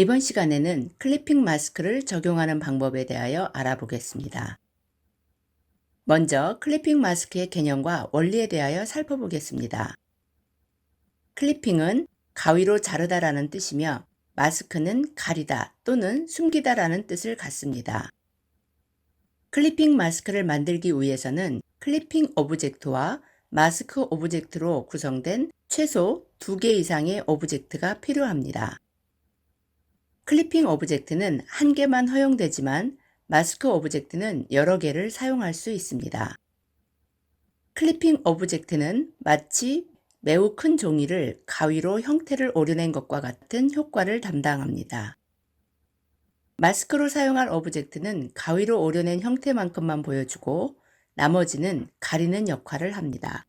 이번 시간에는 클리핑 마스크를 적용하는 방법에 대하여 알아보겠습니다. 먼저 클리핑 마스크의 개념과 원리에 대하여 살펴보겠습니다. 클리핑은 가위로 자르다라는 뜻이며 마스크는 가리다 또는 숨기다라는 뜻을 갖습니다. 클리핑 마스크를 만들기 위해서는 클리핑 오브젝트와 마스크 오브젝트로 구성된 최소 2개 이상의 오브젝트가 필요합니다. 클리핑 오브젝트는 한 개만 허용되지만 마스크 오브젝트는 여러 개를 사용할 수 있습니다. 클리핑 오브젝트는 마치 매우 큰 종이를 가위로 형태를 오려낸 것과 같은 효과를 담당합니다. 마스크로 사용할 오브젝트는 가위로 오려낸 형태만큼만 보여주고 나머지는 가리는 역할을 합니다.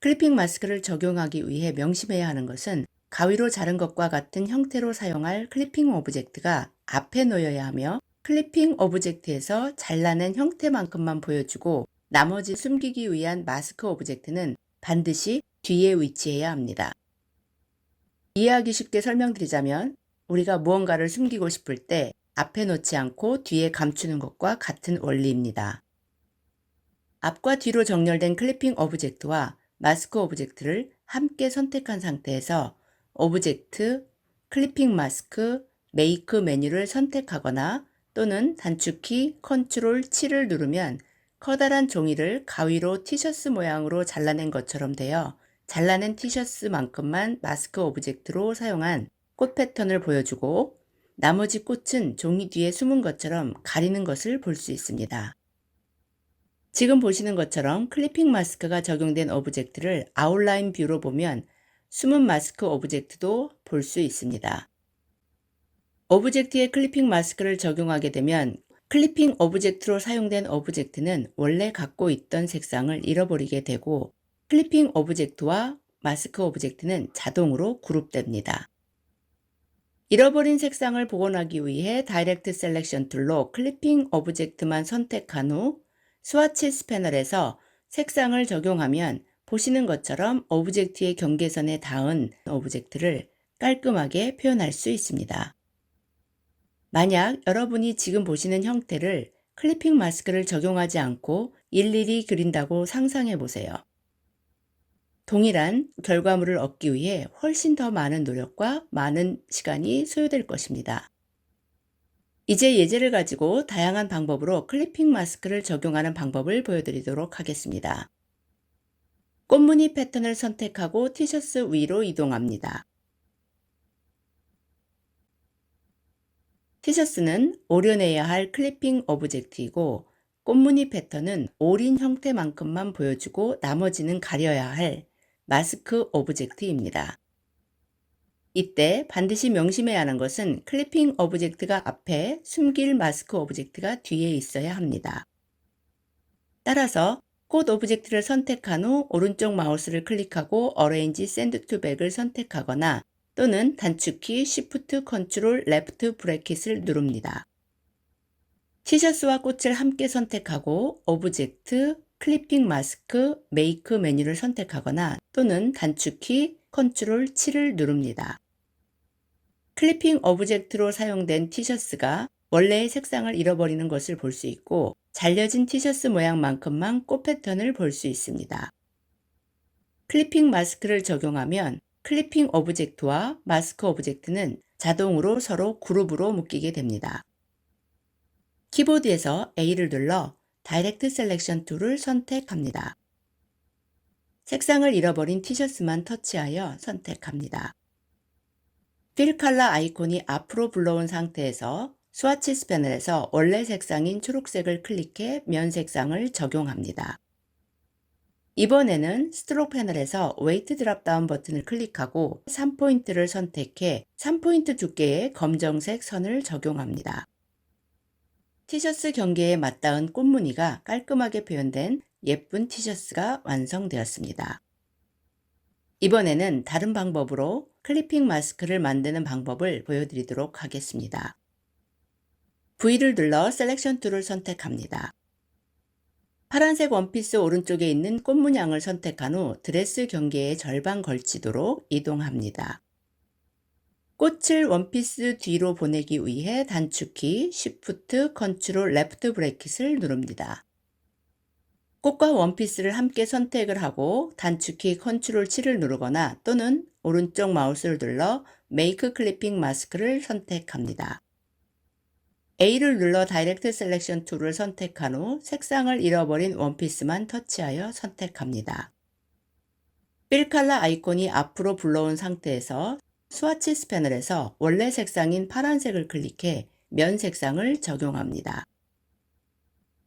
클리핑 마스크를 적용하기 위해 명심해야 하는 것은 가위로 자른 것과 같은 형태로 사용할 클리핑 오브젝트가 앞에 놓여야 하며 클리핑 오브젝트에서 잘라낸 형태만큼만 보여주고 나머지 숨기기 위한 마스크 오브젝트는 반드시 뒤에 위치해야 합니다. 이해하기 쉽게 설명드리자면 우리가 무언가를 숨기고 싶을 때 앞에 놓지 않고 뒤에 감추는 것과 같은 원리입니다. 앞과 뒤로 정렬된 클리핑 오브젝트와 마스크 오브젝트를 함께 선택한 상태에서 오브젝트, 클리핑 마스크, 메이크 메뉴를 선택하거나 또는 단축키 컨트롤 7을 누르면 커다란 종이를 가위로 티셔츠 모양으로 잘라낸 것처럼 되어 잘라낸 티셔츠만큼만 마스크 오브젝트로 사용한 꽃 패턴을 보여주고 나머지 꽃은 종이 뒤에 숨은 것처럼 가리는 것을 볼 수 있습니다. 지금 보시는 것처럼 클리핑 마스크가 적용된 오브젝트를 아웃라인 뷰로 보면 숨은 마스크 오브젝트도 볼 수 있습니다. 오브젝트에 클리핑 마스크를 적용하게 되면 클리핑 오브젝트로 사용된 오브젝트는 원래 갖고 있던 색상을 잃어버리게 되고 클리핑 오브젝트와 마스크 오브젝트는 자동으로 그룹됩니다. 잃어버린 색상을 복원하기 위해 다이렉트 셀렉션 툴로 클리핑 오브젝트만 선택한 후 스와치 패널에서 색상을 적용하면 보시는 것처럼 오브젝트의 경계선에 닿은 오브젝트를 깔끔하게 표현할 수 있습니다. 만약 여러분이 지금 보시는 형태를 클리핑 마스크를 적용하지 않고 일일이 그린다고 상상해 보세요. 동일한 결과물을 얻기 위해 훨씬 더 많은 노력과 많은 시간이 소요될 것입니다. 이제 예제를 가지고 다양한 방법으로 클리핑 마스크를 적용하는 방법을 보여드리도록 하겠습니다. 꽃무늬 패턴을 선택하고 티셔츠 위로 이동합니다. 티셔츠는 오려내야 할 클리핑 오브젝트이고 꽃무늬 패턴은 오린 형태만큼만 보여주고 나머지는 가려야 할 마스크 오브젝트입니다. 이때 반드시 명심해야 하는 것은 클리핑 오브젝트가 앞에 숨길 마스크 오브젝트가 뒤에 있어야 합니다. 따라서 꽃 오브젝트를 선택한 후 오른쪽 마우스를 클릭하고 어레인지 샌드 투 백을 선택하거나 또는 단축키 Shift Ctrl Left 브래킷을 누릅니다. 티셔츠와 꽃을 함께 선택하고 오브젝트, 클리핑 마스크, 메이크 메뉴를 선택하거나 또는 단축키 Ctrl 7을 누릅니다. 클리핑 오브젝트로 사용된 티셔츠가 원래의 색상을 잃어버리는 것을 볼 수 있고 잘려진 티셔츠 모양만큼만 꽃 패턴을 볼 수 있습니다. 클리핑 마스크를 적용하면 클리핑 오브젝트와 마스크 오브젝트는 자동으로 서로 그룹으로 묶이게 됩니다. 키보드에서 A를 눌러 다이렉트 셀렉션 툴을 선택합니다. 색상을 잃어버린 티셔츠만 터치하여 선택합니다. 필 컬러 아이콘이 앞으로 불러온 상태에서 스와치 패널에서 원래 색상인 초록색을 클릭해 면 색상을 적용합니다. 이번에는 스트로크 패널에서 웨이트 드랍다운 버튼을 클릭하고 3포인트를 선택해 3포인트 두께의 검정색 선을 적용합니다. 티셔츠 경계에 맞닿은 꽃무늬가 깔끔하게 표현된 예쁜 티셔츠가 완성되었습니다. 이번에는 다른 방법으로 클리핑 마스크를 만드는 방법을 보여드리도록 하겠습니다. V를 눌러 셀렉션 툴을 선택합니다. 파란색 원피스 오른쪽에 있는 꽃 문양을 선택한 후 드레스 경계의 절반 걸치도록 이동합니다. 꽃을 원피스 뒤로 보내기 위해 단축키 Shift Ctrl Left 브레킷을 누릅니다. 꽃과 원피스를 함께 선택을 하고 단축키 Ctrl 7을 누르거나 또는 오른쪽 마우스를 눌러 Make Clipping Mask를 선택합니다. A를 눌러 다이렉트 셀렉션 툴을 선택한 후 색상을 잃어버린 원피스만 터치하여 선택합니다. 필 컬러 아이콘이 앞으로 불러온 상태에서 스와치스 패널에서 원래 색상인 파란색을 클릭해 면 색상을 적용합니다.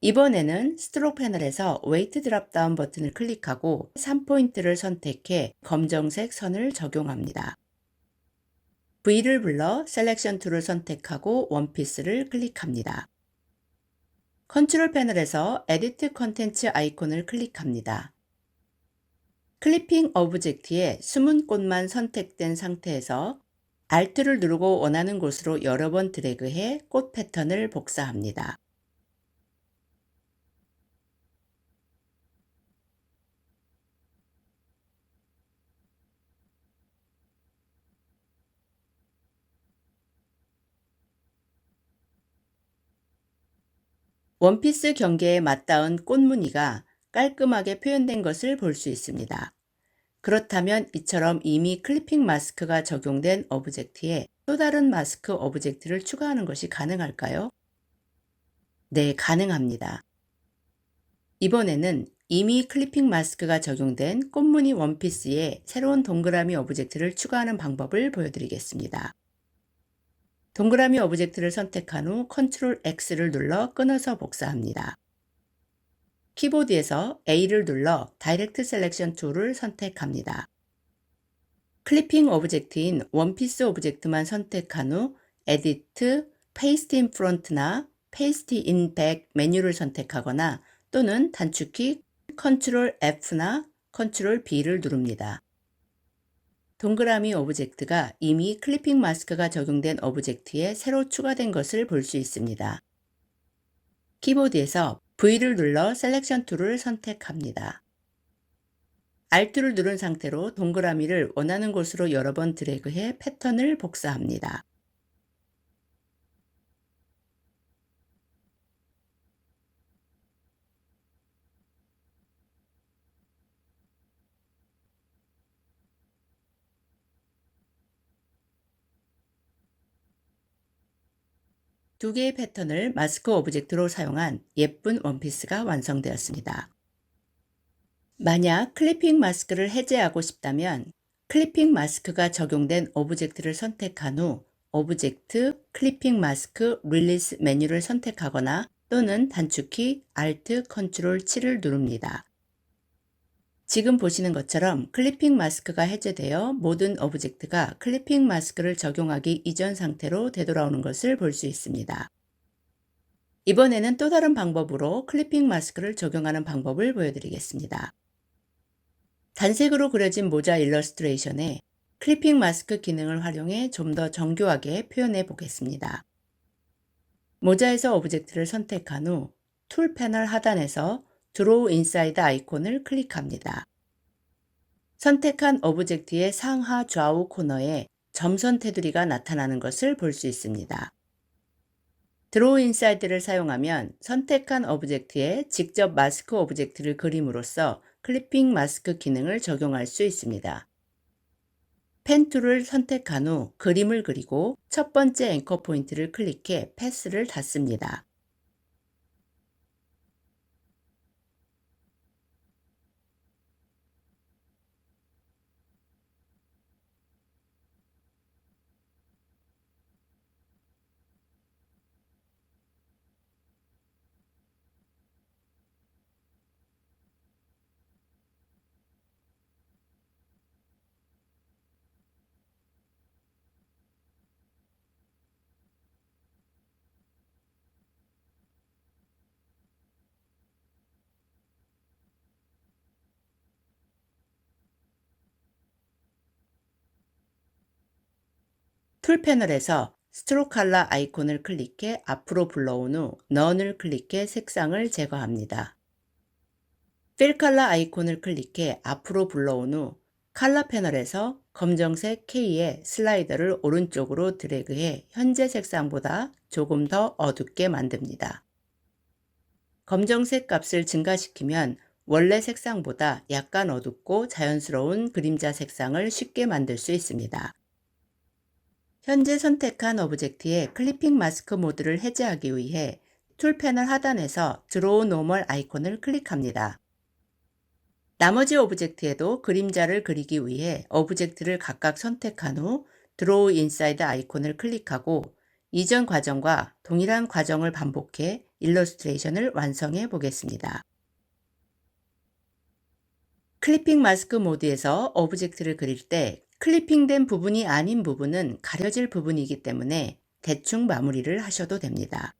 이번에는 스트록 패널에서 웨이트 드랍다운 버튼을 클릭하고 3포인트를 선택해 검정색 선을 적용합니다. V를 불러 셀렉션 툴을 선택하고 원피스를 클릭합니다. 컨트롤 패널에서 에디트 컨텐츠 아이콘을 클릭합니다. 클리핑 오브젝트에 숨은 꽃만 선택된 상태에서 Alt를 누르고 원하는 곳으로 여러 번 드래그해 꽃 패턴을 복사합니다. 원피스 경계에 맞닿은 꽃무늬가 깔끔하게 표현된 것을 볼 수 있습니다. 그렇다면 이처럼 이미 클리핑 마스크가 적용된 오브젝트에 또 다른 마스크 오브젝트를 추가하는 것이 가능할까요? 네, 가능합니다. 이번에는 이미 클리핑 마스크가 적용된 꽃무늬 원피스에 새로운 동그라미 오브젝트를 추가하는 방법을 보여드리겠습니다. 동그라미 오브젝트를 선택한 후 Ctrl X를 눌러 끊어서 복사합니다. 키보드에서 A를 눌러 다이렉트 셀렉션 툴을 선택합니다. 클리핑 오브젝트인 원피스 오브젝트만 선택한 후 에디트, 페이스트 인 프론트나 페이스트 인 백 메뉴를 선택하거나 또는 단축키 Ctrl F나 Ctrl B를 누릅니다. 동그라미 오브젝트가 이미 클리핑 마스크가 적용된 오브젝트에 새로 추가된 것을 볼 수 있습니다. 키보드에서 V를 눌러 셀렉션 툴을 선택합니다. Alt를 누른 상태로 동그라미를 원하는 곳으로 여러 번 드래그해 패턴을 복사합니다. 두 개의 패턴을 마스크 오브젝트로 사용한 예쁜 원피스가 완성되었습니다. 만약 클리핑 마스크를 해제하고 싶다면 클리핑 마스크가 적용된 오브젝트를 선택한 후 오브젝트 클리핑 마스크 릴리스 메뉴를 선택하거나 또는 단축키 Alt Ctrl 7을 누릅니다. 지금 보시는 것처럼 클리핑 마스크가 해제되어 모든 오브젝트가 클리핑 마스크를 적용하기 이전 상태로 되돌아오는 것을 볼 수 있습니다. 이번에는 또 다른 방법으로 클리핑 마스크를 적용하는 방법을 보여드리겠습니다. 단색으로 그려진 모자 일러스트레이션에 클리핑 마스크 기능을 활용해 좀 더 정교하게 표현해 보겠습니다. 모자에서 오브젝트를 선택한 후 툴 패널 하단에서 드로우 인사이드 아이콘을 클릭합니다. 선택한 오브젝트의 상하 좌우 코너에 점선 테두리가 나타나는 것을 볼 수 있습니다. 드로우 인사이드를 사용하면 선택한 오브젝트에 직접 마스크 오브젝트를 그림으로써 클리핑 마스크 기능을 적용할 수 있습니다. 펜 툴을 선택한 후 그림을 그리고 첫 번째 앵커 포인트를 클릭해 패스를 닫습니다. 툴 패널에서 스트로크 컬러 아이콘을 클릭해 앞으로 불러온 후 None을 클릭해 색상을 제거합니다. 필 컬러 아이콘을 클릭해 앞으로 불러온 후 컬러 패널에서 검정색 K의 슬라이더를 오른쪽으로 드래그해 현재 색상보다 조금 더 어둡게 만듭니다. 검정색 값을 증가시키면 원래 색상보다 약간 어둡고 자연스러운 그림자 색상을 쉽게 만들 수 있습니다. 현재 선택한 오브젝트의 클리핑 마스크 모드를 해제하기 위해 툴 패널 하단에서 드로우 노멀 아이콘을 클릭합니다. 나머지 오브젝트에도 그림자를 그리기 위해 오브젝트를 각각 선택한 후 드로우 인사이드 아이콘을 클릭하고 이전 과정과 동일한 과정을 반복해 일러스트레이션을 완성해 보겠습니다. 클리핑 마스크 모드에서 오브젝트를 그릴 때 클리핑된 부분이 아닌 부분은 가려질 부분이기 때문에 대충 마무리를 하셔도 됩니다.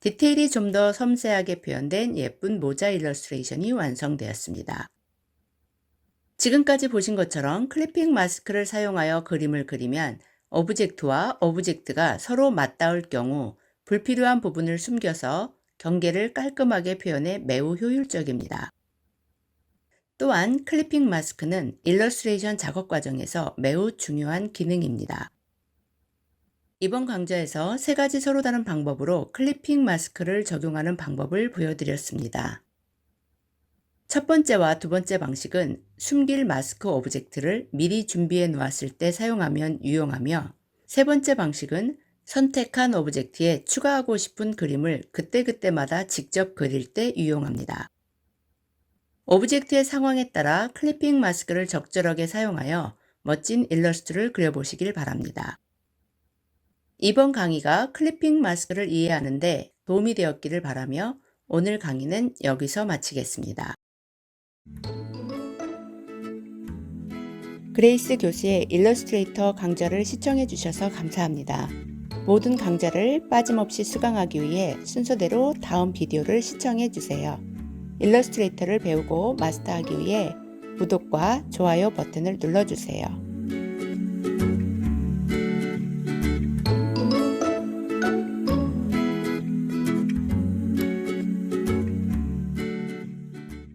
디테일이 좀 더 섬세하게 표현된 예쁜 모자 일러스트레이션이 완성되었습니다. 지금까지 보신 것처럼 클리핑 마스크를 사용하여 그림을 그리면 오브젝트와 오브젝트가 서로 맞닿을 경우 불필요한 부분을 숨겨서 경계를 깔끔하게 표현해 매우 효율적입니다. 또한 클리핑 마스크는 일러스트레이션 작업 과정에서 매우 중요한 기능입니다. 이번 강좌에서 세 가지 서로 다른 방법으로 클리핑 마스크를 적용하는 방법을 보여드렸습니다. 첫 번째와 두 번째 방식은 숨길 마스크 오브젝트를 미리 준비해 놓았을 때 사용하면 유용하며 세 번째 방식은 선택한 오브젝트에 추가하고 싶은 그림을 그때그때마다 직접 그릴 때 유용합니다. 오브젝트의 상황에 따라 클리핑 마스크를 적절하게 사용하여 멋진 일러스트를 그려보시길 바랍니다. 이번 강의가 클리핑 마스크를 이해하는데 도움이 되었기를 바라며 오늘 강의는 여기서 마치겠습니다. 그레이스 교수의 일러스트레이터 강좌를 시청해 주셔서 감사합니다. 모든 강좌를 빠짐없이 수강하기 위해 순서대로 다음 비디오를 시청해 주세요. 일러스트레이터를 배우고 마스터하기 위해 구독과 좋아요 버튼을 눌러주세요.